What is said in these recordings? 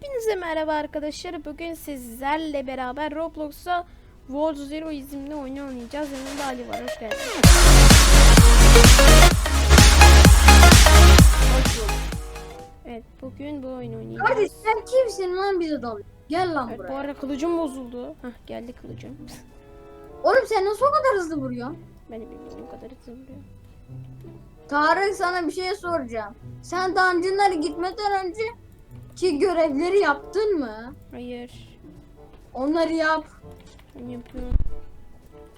Hepinize merhaba arkadaşlar. Bugün sizlerle beraber Roblox'a World Zero isimli oyunu oynayacağız. Yanımda Ali var. Hoş geldin. Evet bugün bu oyunu oynayacağız. Kardeş sen kimsin lan bize dalıyor? Gel lan Evet, bu buraya. arada kılıcım bozuldu. Hah geldi kılıcım. Oğlum sen nasıl o kadar hızlı vuruyorsun? Beni bilmiyorum o kadar hızlı vuruyor. Tarık sana bir şey soracağım. Sen dungeonlara gitmeden önce ki görevleri yaptın mı? Hayır. Onları yap. Ben yapıyorum.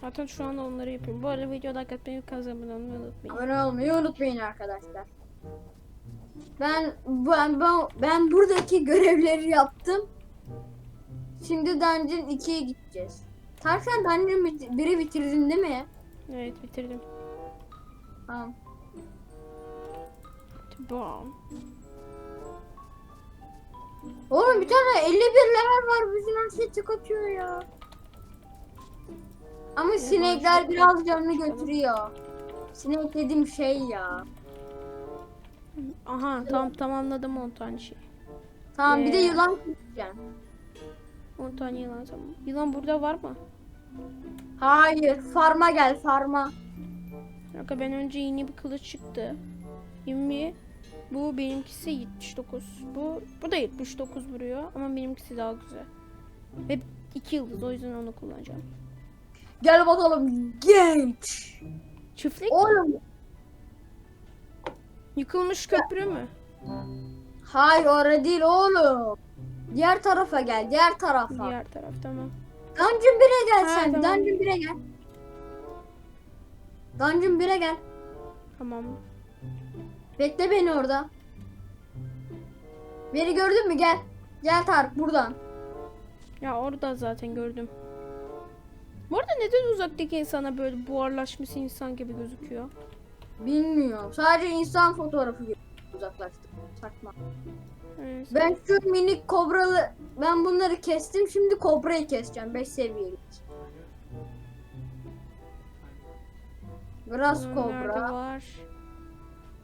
Zaten şu anda onları yapıyorum. Bu arada videoda atmayı kazanmayı unutmayın. Abone olmayı unutmayın arkadaşlar. Ben ben ben, ben buradaki görevleri yaptım. Şimdi dungeon 2'ye gideceğiz. Tarık sen dungeon 1'i bitirdin değil mi? Evet bitirdim. Tamam. Bam. Oğlum bir tane 51 level var bizim her şey tık atıyor ya. Ama sinekler biraz canını götürüyor. Sinek dediğim şey ya. Aha tam tamamladım 10 tane şey. Tamam bir de Ee. yılan keseceğim. 10 tane yılan tamam. Yılan burada var mı? Hayır farma gel farma. Kanka ben önce yeni bir kılıç çıktı. 20 bu benimkisi 79. Bu bu da 79 vuruyor ama benimkisi daha güzel. Ve 2 yıldız o yüzden onu kullanacağım. Gel bakalım genç. Çiftlik Oğlum yıkılmış köprü mü? hayır orada değil oğlum. Diğer tarafa gel diğer tarafa. Diğer taraf tamam. Dungeon 1'e gel Ha, sen. tamam. Dungeon 1'e gel. Dungeon 1'e gel. Tamam. Bekle beni orada. Beni gördün mü? Gel. Gel Tarık buradan. Ya orada zaten gördüm. Bu arada neden uzaktaki insana böyle buharlaşmış insan gibi gözüküyor? Bilmiyorum. Sadece insan fotoğrafı görüyorum uzaklaştık. Saçma. Neyse. Ben şu minik kobralı ben bunları kestim. Şimdi kobrayı keseceğim. 5 seviyelik. Biraz Nerede kobra. var?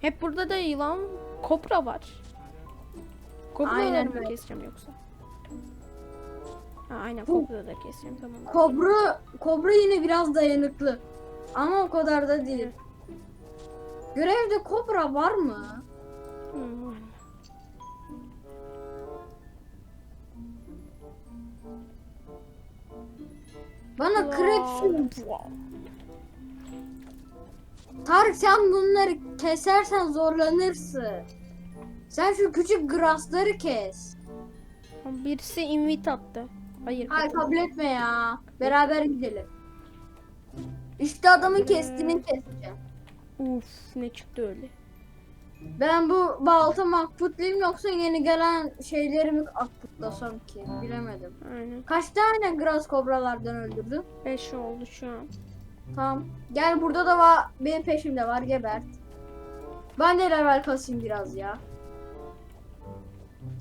Hep burada da yılan, kobra var. Kobraları Aynen mı öyle. keseceğim yoksa? Ha, aynen Bu- kobra da keseceğim tamam. Kobra kobra yine biraz dayanıklı. Ama o kadar da değil. Görevde kobra var mı? Hmm. Bana krep wow. Tarık sen bunları kesersen zorlanırsın. Sen şu küçük grassları kes. Birisi invite attı. Hayır. Hayır kabul etme ya. Beraber gidelim. İşte adamın kestiğini keseceğim. Uf ne çıktı öyle. Ben bu balta makputlayayım yoksa yeni gelen şeyleri mi akputlasam ki? Bilemedim. Aynen. Kaç tane grass kobralardan öldürdün? 5 oldu şu an. Tamam. Gel burada da var. Benim peşimde var. Gebert. Ben de level kasayım biraz ya.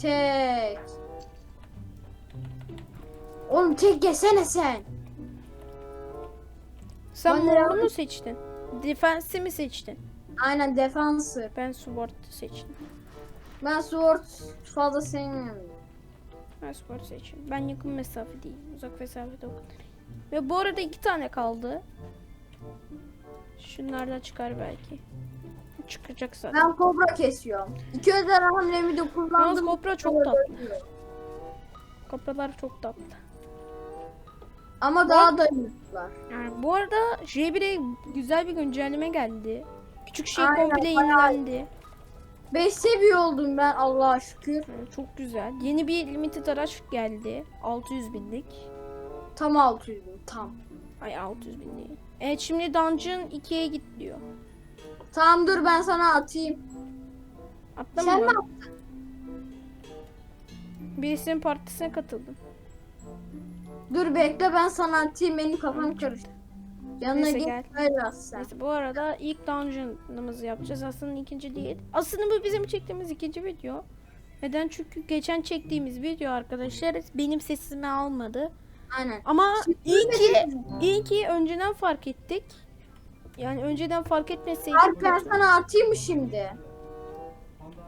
Tek. Oğlum tek yesene sen. Sen Ben de mu seçtin? Defense'i mi seçtin? Aynen defansı. Ben sword seçtim. Ben sword fazla sevmiyorum. Ben sword seçiyorum. Ben yakın mesafe değil. Uzak mesafede o kadar. Ve bu arada iki tane kaldı. Şunlardan çıkar belki. Çıkacak zaten. Ben kobra kesiyorum. İki özel hamlemi de Yalnız kullandım. kopra çok tatlı. Kopralar çok tatlı. Ama daha dayanıklılar. Yani bu arada J1'e güzel bir güncelleme geldi. Küçük şey Aynen, komple yenilendi. 5 seviye oldum ben Allah'a şükür. Yani çok güzel. Yeni bir limited araç geldi. 600 binlik. Tam 600 bin tam. Ay 600 bin değil. Evet şimdi Dungeon 2'ye git diyor. Tamam dur ben sana atayım. Atlama Sen mı? ne yaptın? Birisinin partisine katıldım. Dur bekle ben sana atayım benim kafam karıştı. Yanına Neyse, git gel. at sen. Neyse bu arada ilk dungeon'ımızı yapacağız. Aslında ikinci değil. Aslında bu bizim çektiğimiz ikinci video. Neden? Çünkü geçen çektiğimiz video arkadaşlar benim sesimi almadı. Aynen. Ama iyi ki, iyi ki önceden fark ettik. Yani önceden fark etmeseydik. Harbi ben sana atayım mı şimdi?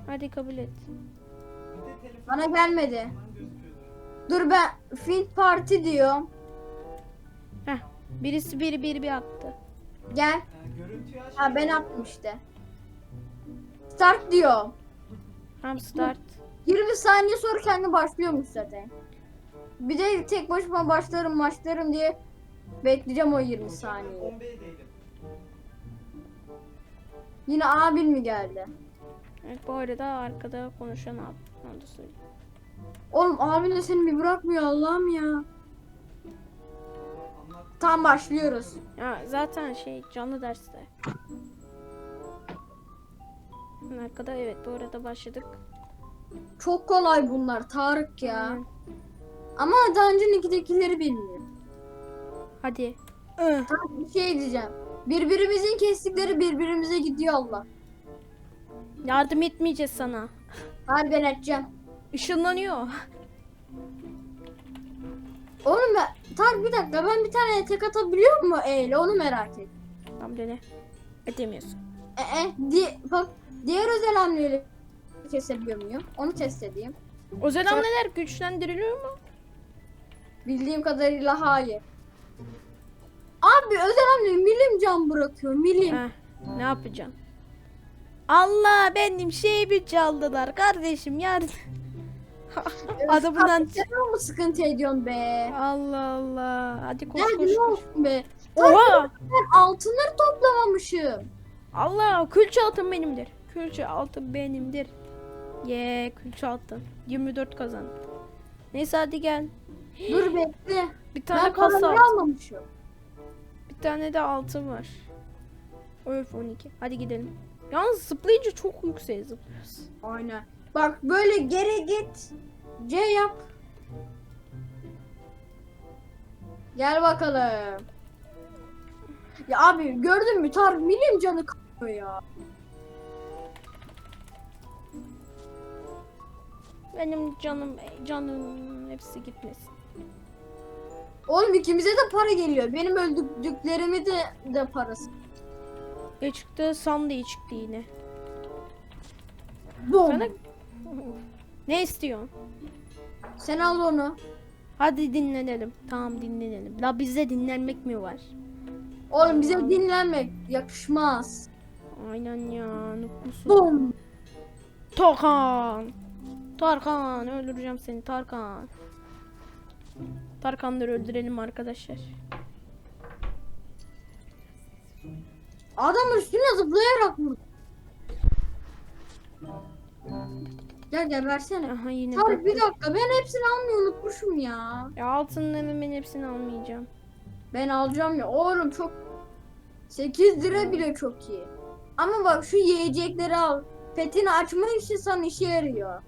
Hadi kabul et. Bana gelmedi. Dur ben Field Party diyorum. Heh. Birisi biri biri bir attı. Gel. Ha ben attım işte. Start diyor. Tamam start. 20 saniye sonra kendi başlıyormuş zaten. Bir de tek başıma başlarım başlarım diye bekleyeceğim o 20 saniyeyi. Yine abin mi geldi? Evet bu arada arkada konuşan abi. Onu da söyleyeyim. Oğlum abin de seni bir bırakmıyor Allah'ım ya. Tam başlıyoruz. Ya zaten şey canlı derste. Arkada evet bu arada başladık. Çok kolay bunlar Tarık ya. Aynen. Ama Dungeon 2'dekileri bilmiyorum. Hadi. Tarık bir şey diyeceğim. Birbirimizin kestikleri birbirimize gidiyor Allah. Yardım etmeyeceğiz sana. Hadi ben edeceğim. Işınlanıyor. Oğlum ben, Tarık bir dakika ben bir tane tek atabiliyor mu eyle onu merak et. Tam dene. Edemiyorsun. E, e, di, bak diğer özel hamleleri kesebiliyor muyum? Onu test edeyim. Özel hamleler güçlendiriliyor mu? Bildiğim kadarıyla hayır. Abi özel hamle milim can bırakıyor milim. Heh, ne yapacaksın? Allah benim şeyimi çaldılar kardeşim yardım. Adamından Sen mı sıkıntı ediyorsun be? Allah Allah. Hadi koş koş ne olsun be? Oha! Ben altınları toplamamışım. Allah külçe altın benimdir. Külçe altın benimdir. Ye külçe altın. 24 kazandım. Neyse hadi gel. Dur bekle. Bir tane Ben kasa altın. almamışım. Bir tane de altın var. Öf 12. Hadi gidelim. Yalnız zıplayınca çok yükseğe zıplıyoruz. Aynen. Bak böyle geri git. C yap. Gel bakalım. Ya abi gördün mü Tarık milim canı kalıyor ya. Benim canım canım hepsi gitmesin. Oğlum ikimize de para geliyor. Benim öldürdüklerimi de de parası. Ne çıktı? Sunday çıktı yine. Bom. Bana... ne istiyorsun? Sen al onu. Hadi dinlenelim. Tamam dinlenelim. La bizde dinlenmek mi var? Oğlum bize dinlenmek yakışmaz. Aynen ya. Nukmusun. Bom. Tarkan. Tarkan öldüreceğim seni Tarkan. Tarkanları öldürelim arkadaşlar. Adam üstüne zıplayarak vurdu. Gel gel versene. Aha yine Tarık bir dakika ben hepsini almayı unutmuşum ya. Ya altınların ben hepsini almayacağım. Ben alacağım ya. Oğlum çok 8 lira bile çok iyi. Ama bak şu yiyecekleri al. Petini açmak için sana işe yarıyor.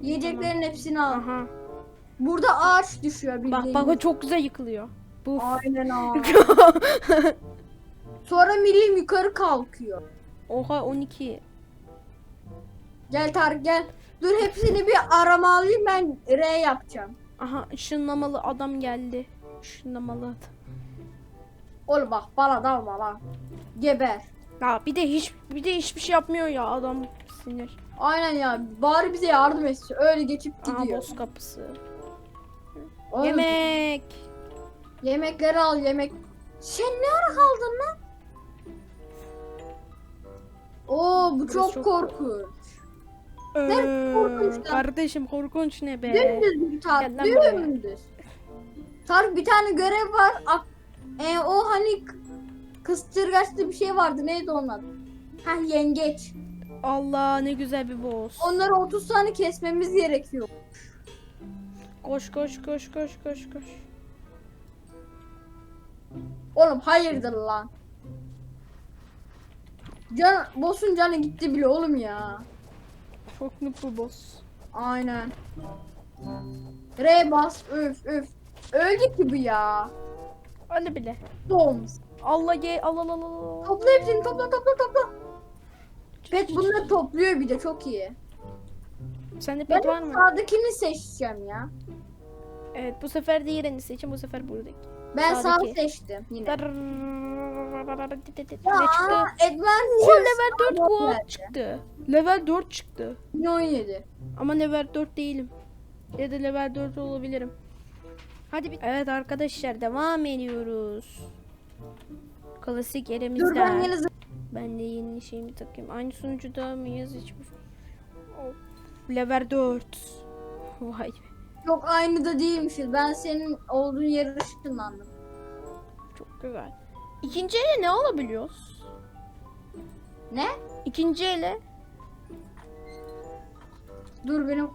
Yiyeceklerin hepsini al. Aha. Burada ağaç düşüyor bildiğin. Bak bak o çok güzel yıkılıyor. Bu Aynen abi. Sonra milim yukarı kalkıyor. Oha 12. Gel Tarık gel. Dur hepsini bir arama alayım ben R yapacağım. Aha ışınlamalı adam geldi. Işınlamalı adam. Oğlum bak bana dalma lan. Geber. Ya bir de hiç bir de hiçbir şey yapmıyor ya adam sinir. Aynen ya. Bari bize yardım etsin. Öyle geçip Aha gidiyor. boss kapısı. Oğlum, Yemek. Yemekleri al yemek. Sen ne ara kaldın lan? Oo bu Burası çok, çok- korkunç. Ee, korkunç lan? kardeşim korkunç ne be? Dümdüz bir tar. Gel lan buraya. Dümdüz. Tarık bir tane görev var. Ak- E, o hani k- kıstırgaçlı bir şey vardı. Neydi onun adı? Heh yengeç. Allah ne güzel bir boss. Onları 30 tane kesmemiz gerekiyor. Koş koş koş koş koş koş. Oğlum hayırdır lan. Can, boss'un canı gitti bile oğlum ya. Çok bu boss. Aynen. R bas öf öf. Öldü ki bu ya. Öyle bile. Bom. Allah ye al al al al. Topla hepsini topla topla topla. Pet bunları topluyor bir de çok iyi. Sende Ben pet var mı? sağdakini seçeceğim ya. Evet bu sefer diğerini seçin bu sefer buradaki. Ben sağ Sağdaki. seçtim yine. Ne çıktı? Aa, Edward O niye level 4 sana gold verdi? çıktı. Level 4 çıktı. 17. Ama level 4 değilim. Ya da level 4 olabilirim. Hadi bir... Evet arkadaşlar devam ediyoruz. Klasik Dur ben yerimizden. yine zı- Ben de yeni şeyimi takayım. Aynı sunucuda mıyız hiç? Level 4. Vay be. Yok aynı da değilmişiz. Ben senin olduğun yeri ışınlandım. Çok güzel. İkinci ele ne alabiliyoruz? Ne? İkinci ele Dur benim.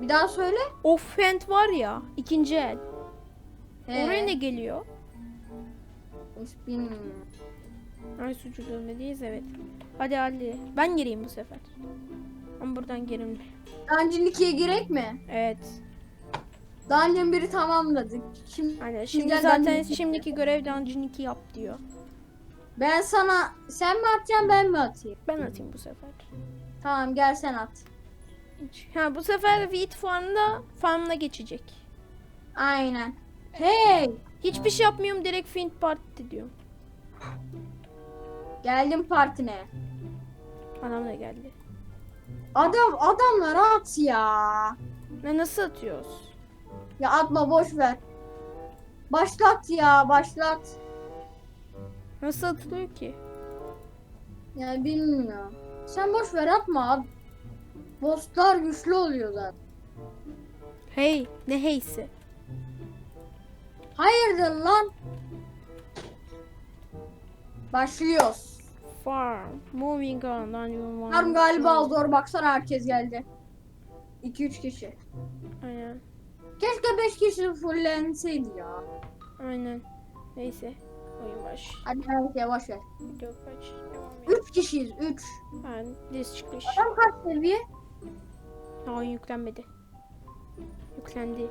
Bir daha söyle. offhand var ya. ikinci el. He. Oraya ne geliyor? Hiç bilmiyorum. Ay sucu dönmedeyiz evet. Hadi hadi. Ben gireyim bu sefer. Ama buradan girilmiyor. Dungeon 2'ye girek mi? Evet. Dungeon 1'i tamamladık. Şimdi Aynen. Şimdi zaten Dungeon şimdiki görev Dungeon 2 yap diyor. ben sana sen mi atacaksın ben mi atayım? Ben atayım bu sefer. Tamam gel sen at. Ha bu sefer Wheat Farm'da farmına geçecek. Aynen. Hey! Hiçbir şey yapmıyorum direkt Fiend Party diyorum. Geldim partine. Anam da geldi. Adam adamlar at ya. Ne nasıl atıyoruz? Ya atma boş ver. Başlat ya başlat. Nasıl atılıyor ki? Ya bilmiyorum. Sen boş ver atma. Bosslar güçlü oluyor zaten. Hey, ne heysi? Hayırdır lan? Başlıyoruz. Farm, moving on. Harm galiba zor baksana herkes geldi. 2-3 kişi. Aynen, Keşke 5 kişi fullenseydi ya. aynen. Neyse, oyun baş. Hadi evet yavaş ver. Video kaç? Devam et. 3 kişiyiz 3. Yani diz çıkış. Adam kaç seviye? Oyun yüklenmedi. Yüklendi.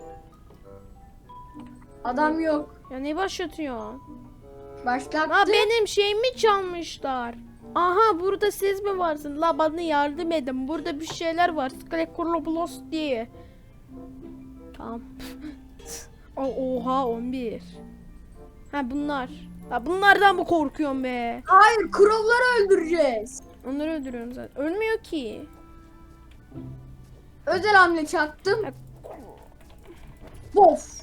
Adam yok. Ya ne başlatıyor? Başlattı. Ha benim şeyimi çalmışlar. Aha burada siz mi varsınız? La bana yardım edin. Burada bir şeyler var. Sklekoroblos diye. Tamam. O- Oha 11. Ha bunlar. Ha bunlardan mı korkuyorum be? Hayır Crow'ları öldüreceğiz. Onları öldürüyorum zaten. Ölmüyor ki. Özel hamle çaktım. Ha, Bof.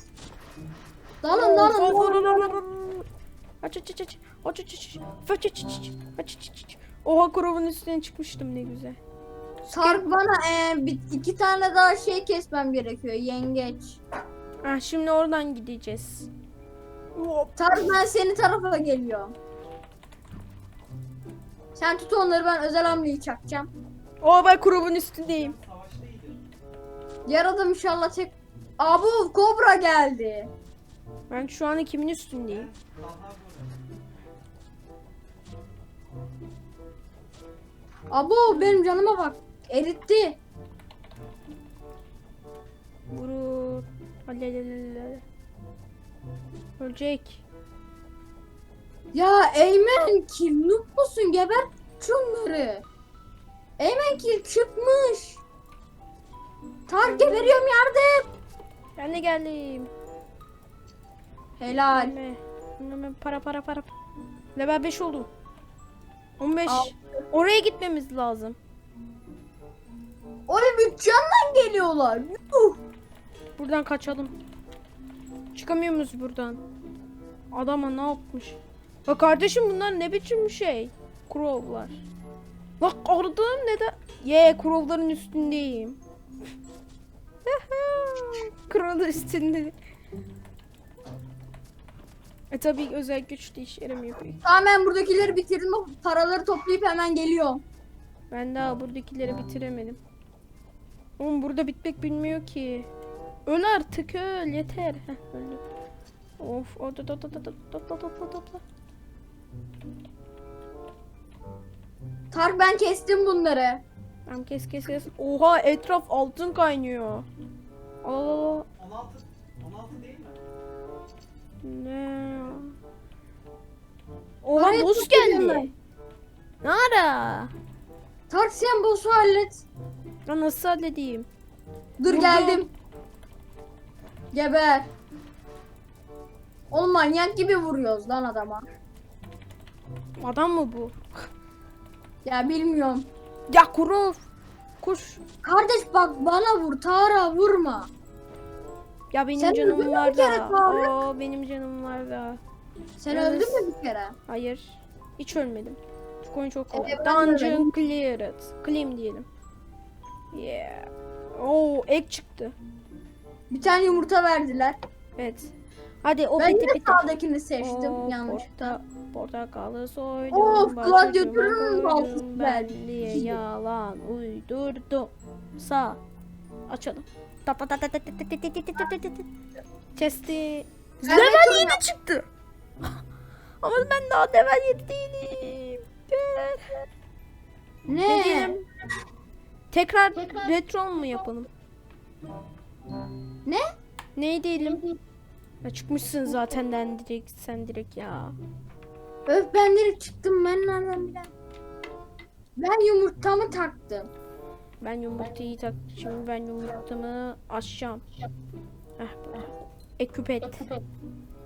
Dalın dalın. Aç aç aç aç. Aç aç aç. Aç aç aç. Aç aç aç. Oha Kurov'un üstüne çıkmıştım ne güzel. Tarık bana e, bir, iki tane daha şey kesmem gerekiyor. Yengeç. Ah şimdi oradan gideceğiz. Hop. Ben senin tarafa geliyorum. Sen tut onları ben özel hamleyi çakacağım. Oha ben Kurov'un üstündeyim. Adam inşallah tek... Abu kobra geldi. Ben şu an kimin üstündeyim? Abu benim canıma bak. Eritti. Vurur. Halelelele. Ölecek. Ya Eymen kill noob musun? Geber şunları. Eymen kill çıkmış. Tarık geberiyorum yardım. Ben de geldim. Helal. Hemen para para para. Level 5 oldu. 15. Al. Oraya gitmemiz lazım. Oraya bütçemden geliyorlar. Yuh. Buradan kaçalım. Çıkamıyor muyuz buradan? Adama ne yapmış? Ya kardeşim bunlar ne biçim şey? Crow'lar. Bak orada neden? Ye Crow'ların üstündeyim. Crow'ların üstünde. E tabi özel güç de işe yaramıyor pek. Tamam ben buradakileri bitirdim. Paraları toplayıp hemen geliyorum. Ben daha buradakileri bitiremedim. Oğlum burada bitmek bilmiyor ki. Öl artık öl yeter. Heh, öldüm. Of o da da da da da topla topla topla. Tarık ben kestim bunları. Tamam kes kes kes. Oha etraf altın kaynıyor. Al al al. 16 16 değil mi? Ne? Oha Parayı boss geldi. Ne ara? Tarık sen boss'u hallet. Ya nasıl halledeyim? Dur Vurdum. geldim. Geber. Oğlum manyak gibi vuruyoruz lan adama. Adam mı bu? Ya bilmiyorum. Ya kuru. Kuş. Kardeş bak bana vur. Tara vurma. Ya benim Sen canım var da. Oo, benim canım var da. Sen Yalnız- öldün mü bir kere? Hayır. Hiç ölmedim. Çünkü oyun çok kolay. Evet, Dungeon cleared. Claim diyelim. Yeah. Oo, ek çıktı. Bir tane yumurta verdiler. Evet. Hadi o ben yine piti. sağdakini seçtim Oo, yanlış. Porta, portakalı soydum. Of, gladyatörün baltası Ben yalan uydurdum. Sağ. Açalım. Ta ta ta ta ta ta ta ta ta ta ta. Chest'i. Level 7 çıktı. Ama ben daha level 7 değilim. Ne? Ne diyelim? Tekrar retro mu yapalım? Ne? Ne diyelim? Ya çıkmışsın zaten den direkt sen direkt ya. Öf ben direkt çıktım ben nereden bilen. Ben yumurtamı taktım. Ben yumurtayı tak. Şimdi ben yumurtamı açacağım. Heh böyle. Eküp et.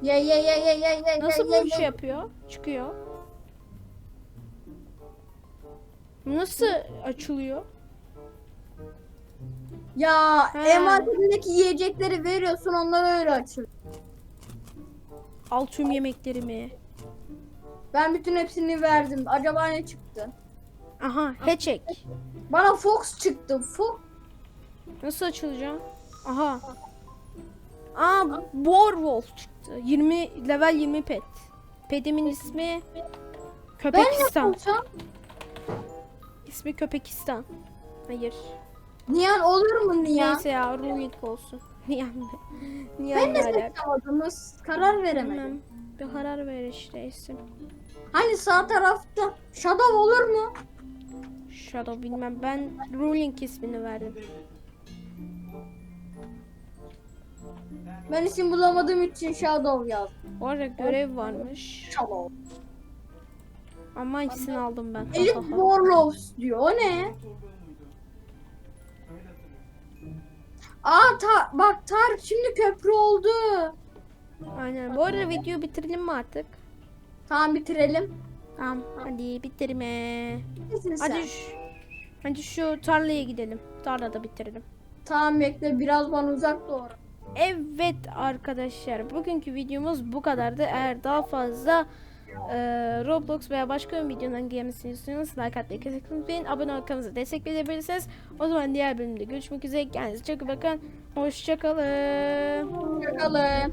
Ye ye ye ye ye ye Nasıl bu ye, şey yapıyor? Çıkıyor. Nasıl açılıyor? Ya He. envanterindeki yiyecekleri veriyorsun onlar öyle açılıyor. Al tüm yemeklerimi. Ben bütün hepsini verdim. Acaba ne çıktı? Aha hatchek. Bana Fox çıktı. Fox. Nasıl açılacağım? Aha. Aa Warwolf çıktı. 20 level 20 pet. Petimin ismi Ben ne Köpekistan. yapacağım? İsmi Köpekistan. Hayır. Nihan olur mu Nihan? Neyse ya ruling olsun. Niye mi? Niye Ben de seçemedim. Karar veremedim. Bir karar ver işte isim. Hani sağ tarafta Shadow olur mu? Shadow bilmem. Ben ruling ismini verdim. Ben isim bulamadığım için Shadow yazdım. Bu arada görev varmış. Shadow. Ama ikisini aldım ben. Elite Warlords diyor. O ne? Aa ta bak Tarık şimdi köprü oldu. Aynen. Bu arada videoyu bitirelim mi artık? Tamam bitirelim. Tamam. Hadi bitirme. Nesin sen? Hadi şu, hadi şu tarlaya gidelim. Tarlada bitirelim. Tamam bekle biraz bana uzak doğru. Evet arkadaşlar bugünkü videomuz bu kadardı. Eğer daha fazla e, Roblox veya başka bir videonun gelmesini istiyorsanız like atmayı kesinlikle unutmayın. Abone olup kanalımıza destek verebilirsiniz. O zaman diğer bölümde görüşmek üzere. Kendinize çok iyi bakın. Hoşçakalın. Bakalım.